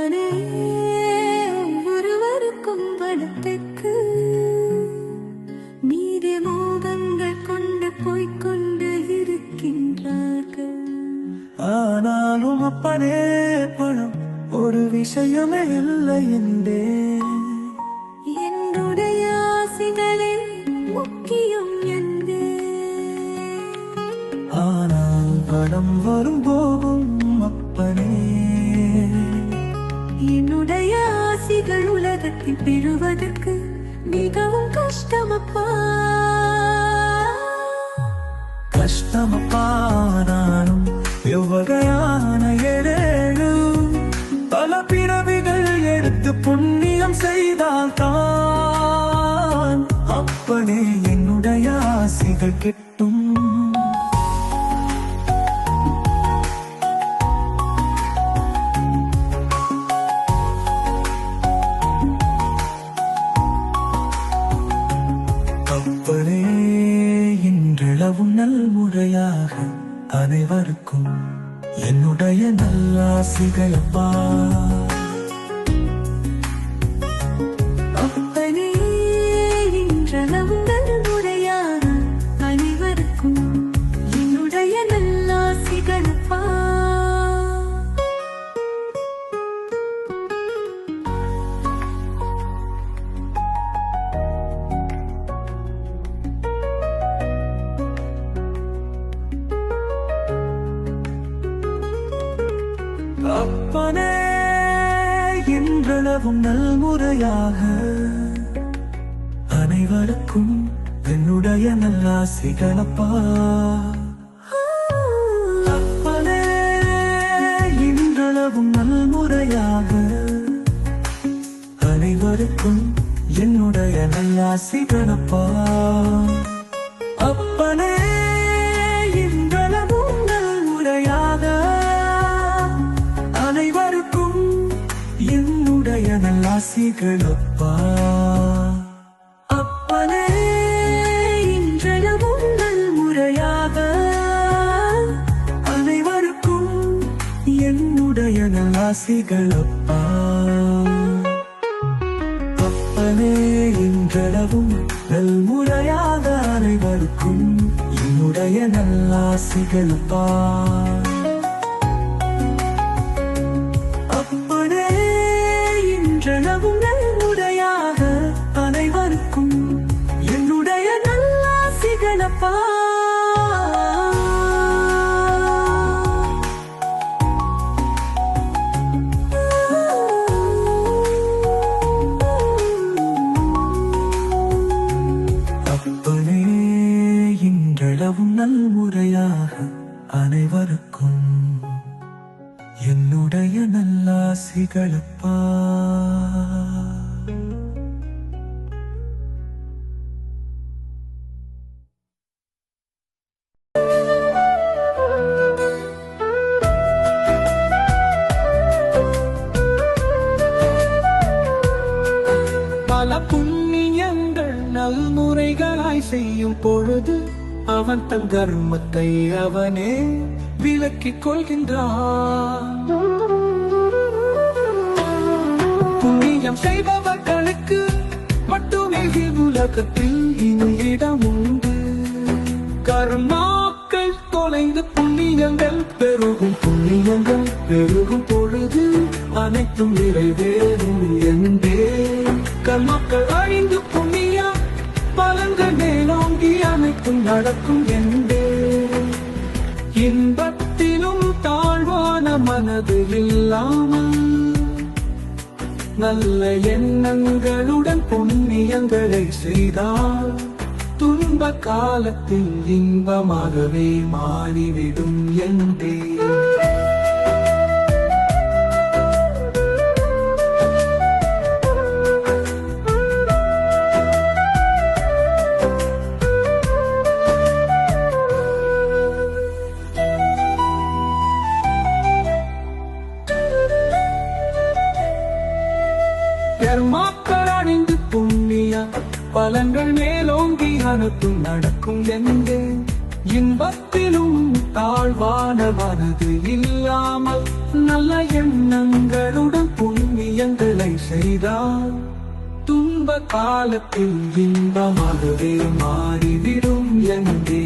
அப்பனே ஒருவருக்கும் பலத்திற்கு மீதி மோகங்கள் கொண்டு போய்க்கொண்டு இருக்கின்றார்கள். ஆனாலும் அப்பனே பணம் ஒரு விஷயமே இல்லை என்றே. என்னுடைய ஆசைகளில் முக்கியம் ஆனால் பணம் வரும் போகும் ஆசைகள் உலகத்தில் பெறுவதற்கு மிகவும் கஷ்டமப்பா. கஷ்டமப்பானாலும் எவ்வகையான ஏழேழு. பல பிறவிகள் எடுத்து புண்ணியம் செய்தால் தான் அப்பனே என்னுடைய ஆசைகள் கிட்டும். அனைவருக்கும் என்னுடைய நல்லாசிகள் அப்பா. இன்றளவும் நல்முறையாக அனைவருக்கும் என்னுடைய நல்லாசிகளப்பா அப்பனே இன்றளவும் நல்முறையாக அனைவருக்கும் என்னுடைய நல்லாசிகள் அப்பனே நல்லாசிகள் அப்பா அப்பனே இன்றளவும் நல்முறையாக அனைவருக்கும் என்னுடைய நல்லாசிகள் அப்பா அப்பனே இன்றளவும் நல்முறையாக அனைவருக்கும் என்னுடைய நல்லாசிகள் அப்பா ஆசைகளப்பா பல புண்ணியங்கள் நல்முறைகளாய் செய்யும் பொழுது அவன் தன் தர்மத்தை அவனே விலக்கிக் கொள்கின்றான். புண்ணியம் செய்பவர்களுக்கு மட்டுமே உலகத்தில் இனி இடம் உண்டு. கர்மாக்கள் தொலைந்து புண்ணியங்கள் பெருகும் புண்ணியங்கள் பெருகும் பொழுது அனைத்தும் நிறைவேறும் என்பே கர்மாக்கள் அழிந்து புண்ணியா பலன்கள் மேலோங்கி அனைத்தும் நடக்கும் என்பே இன்பத்திலும் தாழ்வான மனது இல்லாமல் நல்ல எண்ணங்களுடன் புண்ணியங்களை செய்தால் துன்ப காலத்தில் இன்பமாகவே மாறிவிடும் என்றே. பெருமாக்கள் அணிந்து புண்ணிய? பலங்கள் மேலோங்கி அனைத்தும் நடக்கும் எங்கே? இன்பத்திலும் தாழ்வான மனது இல்லாமல் நல்ல எண்ணங்களுடன் புண்ணியங்களை செய்தால் துன்ப காலத்தில் இன்பமாகவே மாறிவிடும் என்றே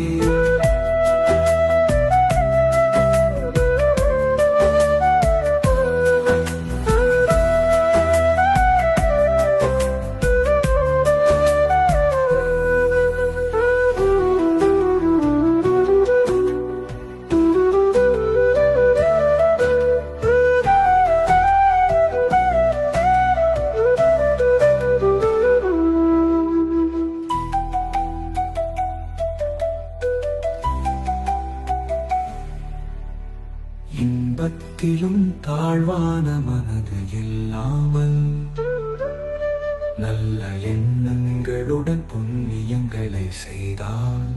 இன்பத்திலும் தாழ்வான மனது இல்லாமல் நல்ல எண்ணங்களுடன் புண்ணியங்களை செய்தால்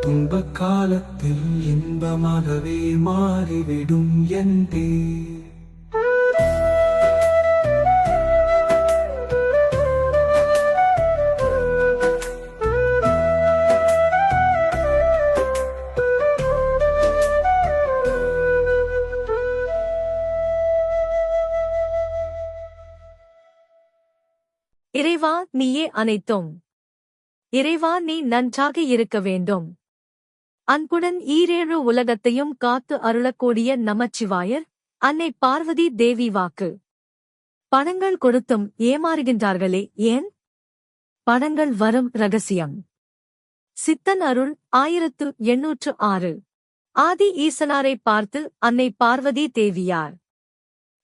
துன்ப காலத்தில் இன்பமாகவே மாறிவிடும் என்றே. இறைவா நீயே அனைத்தும். இறைவா நீ நன்றாக இருக்க வேண்டும். அன்புடன் ஈரேழு உலகத்தையும் காத்து அருளக்கூடிய நமச்சிவாயர் அன்னை பார்வதி தேவி வாக்கு. பணங்கள் கொடுத்தும் ஏமாறுகின்றார்களே ஏன்? பணங்கள் வரும் ரகசியம். சித்தன் அருள் ஆயிரத்து எண்ணூற்று ஆறு. ஆதி ஈசனாரை பார்த்து அன்னை பார்வதி தேவியார்.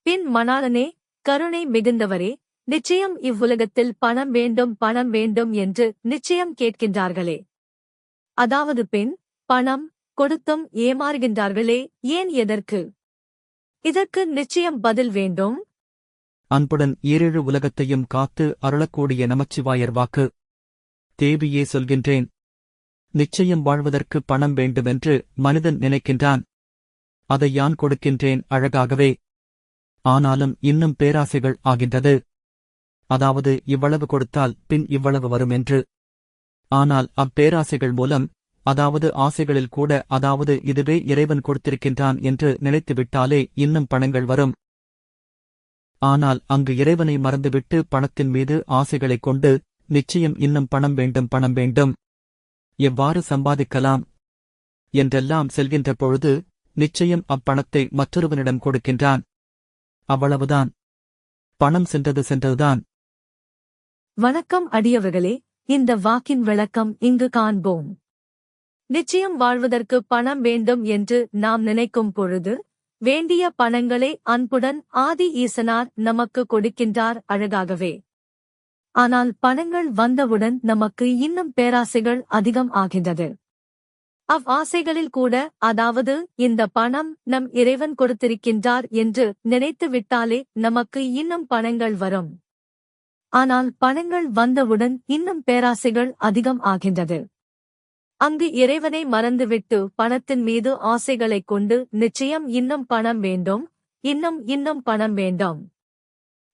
பின் மணாளனே கருணை மிகுந்தவரே நிச்சயம் இவ்வுலகத்தில் பணம் வேண்டும் பணம் வேண்டும் என்று நிச்சயம் கேட்கின்றார்களே. அதாவது பெண் பணம் கொடுத்தும் ஏமாறுகின்றார்களே ஏன் எதற்கு? இதற்கு நிச்சயம் பதில் வேண்டும். அன்புடன் ஈரேழு உலகத்தையும் காத்து அருளக்கூடிய நமச்சிவாயர் வாக்கு. தேவியே சொல்கின்றேன். நிச்சயம் வாழ்வதற்கு பணம் வேண்டுமென்று மனிதன் நினைக்கின்றான். அதை யான் கொடுக்கின்றேன் அழகாகவே. ஆனாலும் இன்னும் பேராசைகள் ஆகின்றது. அதாவது இவ்வளவு கொடுத்தால் பின் இவ்வளவு வரும் என்று. ஆனால் அப்பேராசைகள் மூலம் அதாவது ஆசைகளில் கூட அதாவது இதுவே இறைவன் கொடுத்திருக்கின்றான் என்று நினைத்துவிட்டாலே இன்னும் பணங்கள் வரும். ஆனால் அங்கு இறைவனை மறந்துவிட்டு பணத்தின் மீது ஆசைகளைக் கொண்டு நிச்சயம் இன்னும் பணம் வேண்டும் பணம் வேண்டும். எவ்வாறு சம்பாதிக்கலாம்? என்றெல்லாம் செல்கின்ற பொழுது நிச்சயம் அப்பணத்தை மற்றொருவனிடம் கொடுக்கின்றான். அவ்வளவுதான். பணம் சென்றது சென்றதுதான். வணக்கம் அடியவர்களே இந்த வாக்கின் விளக்கம் இங்கு காண்போம். நிச்சயம் வாழ்வதற்கு பணம் வேண்டும் என்று நாம் நினைக்கும் பொழுது வேண்டிய பணங்களை அன்புடன் ஆதி ஈசனார் நமக்கு கொடுக்கின்றார் அழகாகவே. ஆனால் பணங்கள் வந்தவுடன் நமக்கு இன்னும் பேராசைகள் அதிகம் ஆகின்றது. அவ் ஆசைகளில் கூட அதாவது இந்த பணம் நம் இறைவன் கொடுத்திருக்கின்றார் என்று நினைத்து விட்டாலே நமக்கு இன்னும் பணங்கள் வரும். ஆனால் பணங்கள் வந்தவுடன் இன்னும் பேராசைகள் அதிகம் ஆகின்றது. அங்கு இறைவனை மறந்துவிட்டு பணத்தின் மீது ஆசைகளைக் கொண்டு நிச்சயம் இன்னும் பணம் வேண்டும் இன்னும் இன்னும் பணம் வேண்டும்.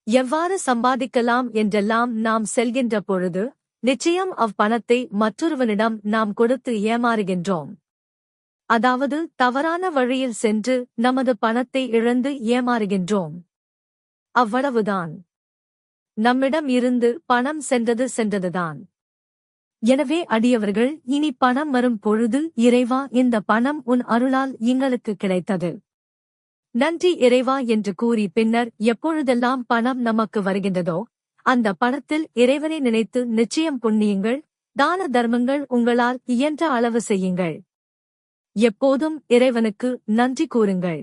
எவ்வாறு சம்பாதிக்கலாம் என்றெல்லாம் நாம் செல்கின்ற பொழுது நிச்சயம் அவ்வணத்தை மற்றொருவனிடம் நாம் கொடுத்து ஏமாறுகின்றோம். அதாவது தவறான வழியில் சென்று நமது பணத்தை இழந்து ஏமாறுகின்றோம். அவ்வளவுதான். நம்மிடம் இருந்து பணம் சென்றது சென்றதுதான். எனவே அடியவர்கள் இனி பணம் வரும் பொழுது இறைவா இந்த பணம் உன் அருளால் எங்களுக்கு கிடைத்தது. நன்றி இறைவா என்று கூறி பின்னர் எப்பொழுதெல்லாம் பணம் நமக்கு வருகின்றதோ அந்த பணத்தில் இறைவனை நினைத்து நிச்சயம் புண்ணியுங்கள் தான தர்மங்கள் உங்களால் இயன்ற அளவு செய்யுங்கள். எப்போதும் இறைவனுக்கு நன்றி கூறுங்கள்.